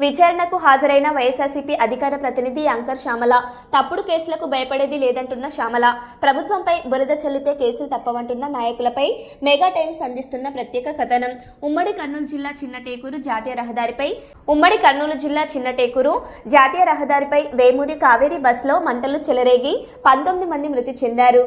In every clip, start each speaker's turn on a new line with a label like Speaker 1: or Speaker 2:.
Speaker 1: విచారణకు హాజరైన వైఎస్ఆర్సీపీ అధికార ప్రతినిధి యాంకర్ శ్యామల. తప్పుడు కేసులకు భయపడేది లేదంటున్న శ్యామల. ప్రభుత్వంపై బురద చల్లితే కేసులు తప్పవంటున్న నాయకులపై మెగా టైమ్స్ అందిస్తున్న ప్రత్యేక కథనం. ఉమ్మడి కర్నూలు జిల్లా చిన్నటేకూరు జాతీయ రహదారిపై ఉమ్మడి కర్నూలు జిల్లా చిన్నటేకూరు జాతీయ రహదారిపై వేమూరి కావేరీ బస్సులో మంటలు చెలరేగి పంతొమ్మిది మంది మృతి చెందారు.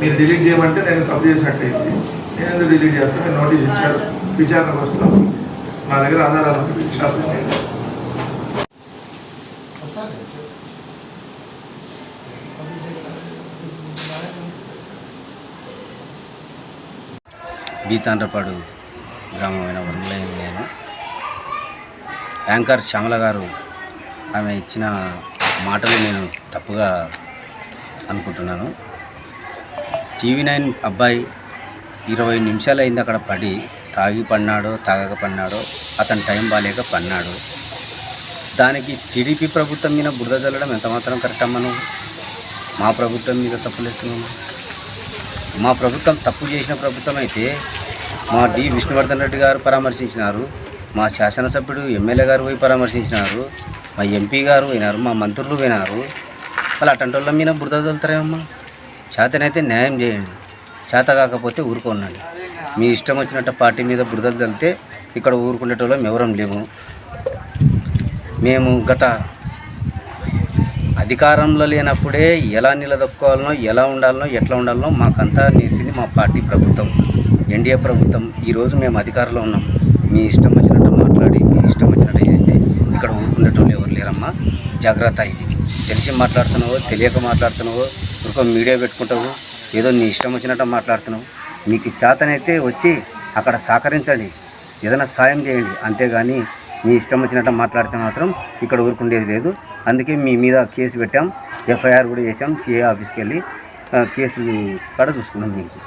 Speaker 2: మీరు డిలీట్ చేయమంటే నేను తప్పు చేసినట్టయింది నేను ఎందుకు డిలీట్ చేస్తాను? నేను నోటీస్ ఇచ్చారు. విచారణకు వస్తాను నా దగ్గర ఆధారాలు విచారణ
Speaker 3: బీతాండ్రపాడు గ్రామమైన వరమలైన నేను. యాంకర్ శ్యామల గారు ఆమె ఇచ్చిన మాటలు నేను తప్పుగా అనుకుంటున్నాను. టీవీ నైన్ అబ్బాయి ఇరవై నిమిషాలు అయింది అక్కడ పడి తాగి పడినాడో తాగక పడినాడో అతని టైం బాగాలేక పడినాడు. దానికి టీడీపీ ప్రభుత్వం మీద బురద చల్లడం ఎంతమాత్రం కరెక్ట్ అమ్మ నువ్వు? మా ప్రభుత్వం మీద తప్పులేస్తున్నాము మా ప్రభుత్వం తప్పు చేసిన ప్రభుత్వం అయితే మా డి విష్ణువర్ధన్ రెడ్డి గారు పరామర్శించినారు మా శాసనసభ్యుడు ఎమ్మెల్యే గారు పోయి పరామర్శించినారు మా ఎంపీ గారు పోయినారు మా మంత్రులు పోయినారు. వాళ్ళు అటంటోళ్ళ మీద బురద చల్లుతారేమమ్మా చేతనైతే న్యాయం చేయండి. చేత కాకపోతే ఊరుకోనండి. మీ ఇష్టం వచ్చినట్టు పార్టీ మీద బురదలు తల్లితే ఇక్కడ ఊరుకునేటోళ్ళం ఎవరం లేము. మేము గత అధికారంలో లేనప్పుడే ఎలా నిలదొక్కోవాలనో ఎలా ఉండాలనో ఎట్లా ఉండాలనో మాకంతా నేర్పింది మా పార్టీ ప్రభుత్వం. ఎన్డీఏ ప్రభుత్వం. ఈరోజు మేము అధికారంలో ఉన్నాం. మీ ఇష్టం వచ్చినట్టు మాట్లాడి మీ ఇష్టం వచ్చినట్టు చేస్తే ఇక్కడ ఊరుకునేటోళ్ళు ఎవరు లేరమ్మా. జాగ్రత్త ఇది. తెలిసి మాట్లాడుతున్నావో తెలియక మాట్లాడుతున్నావో ఒక మీడియా పెట్టుకుంటావు. ఏదో నీ ఇష్టం వచ్చినట్టు మాట్లాడుతున్నావు. మీకు చేతనైతే వచ్చి అక్కడ సహకరించండి. ఏదైనా సాయం చేయండి. అంతేగాని మీ ఇష్టం వచ్చినట్టు మాట్లాడితే మాత్రం ఇక్కడ ఊరుకుండేది లేదు. అందుకే మీ మీద కేసు పెట్టాం. ఎఫ్ఐఆర్ కూడా చేసాం సిఏ ఆఫీస్కి వెళ్ళి కేసు కూడా చూసుకున్నాం మీకు.